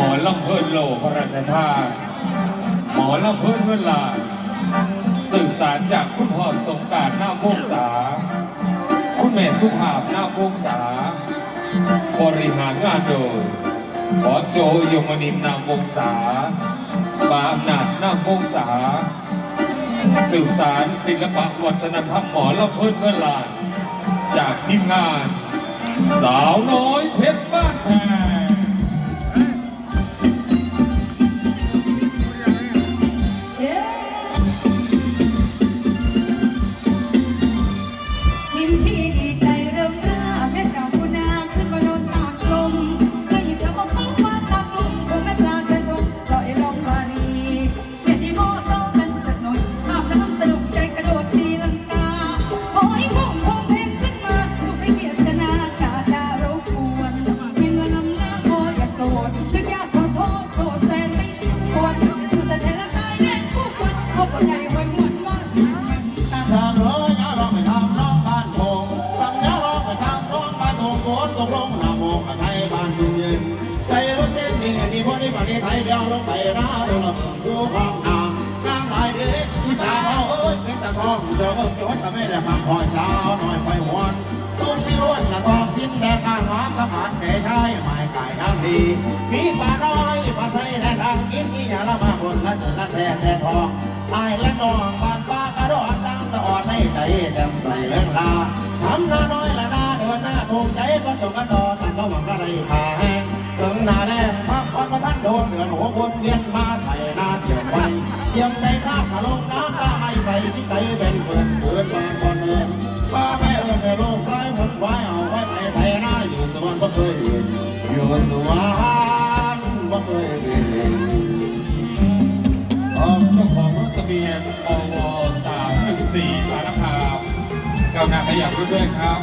หมอลำเพิ่นโลพระราชทานหมอลำเพิ่นเงินลานสื่อสารจากคุณพ่อสงการหน้าโพงษา คุณแม่สุภาพหน้าโพงษา บริหารงานโดยหมอโจยมนิมนามวงศาบาอำนาจนามวงศาสื่อสารศิลปะวัฒนธรรมหมอลำเพิ่นเงินลาน จากทีมงาน สาวน้อยเพชรบ้านแพง ห้องน้ำน้ำลายเด็กที่สาวเอ้ยเป็นตะทองเจอเบิ่งโจทย์แต่ไม่ละมาคอยเช้าหน่อยไปหวนตุ้มสิร้วนละทองทิ้นแดงข้างหอมละผ่านแก่ชายหมายกายทางดี มีปลาน้อยปลาใสแน่ทางกินมียาละมาบนละเจอละแท้แท้ทองไอ้ละน้องบ้านป้ากระโดดดังสะออดในใจแจ่มใสเรื่องลาทำนาน้อยละนาเดินหน้าทงใจก็จงกระต่อสั่งเขาหวังกระไรขาแห้ง ถึงหนาแรงพักผ่อนมาท่านโดนเดือหัวคนเวียนมาไถนาเจียมไว้เจียมในข้างขลงน้ำตาให้ไปที่ใจเป็นเพื่อนเพื่อนบ้านก่อนเดินป้าแม่เอิญในโลกร้ายหนไว้เอาไว้ไปไถนาอยู่สวรรค์บ่เคยเห็นอยู่สวรรค์บ่เคยเห็นเจ้าของรถทะเบียนอว314สารคามกรุณาขยับรถด้วยครับ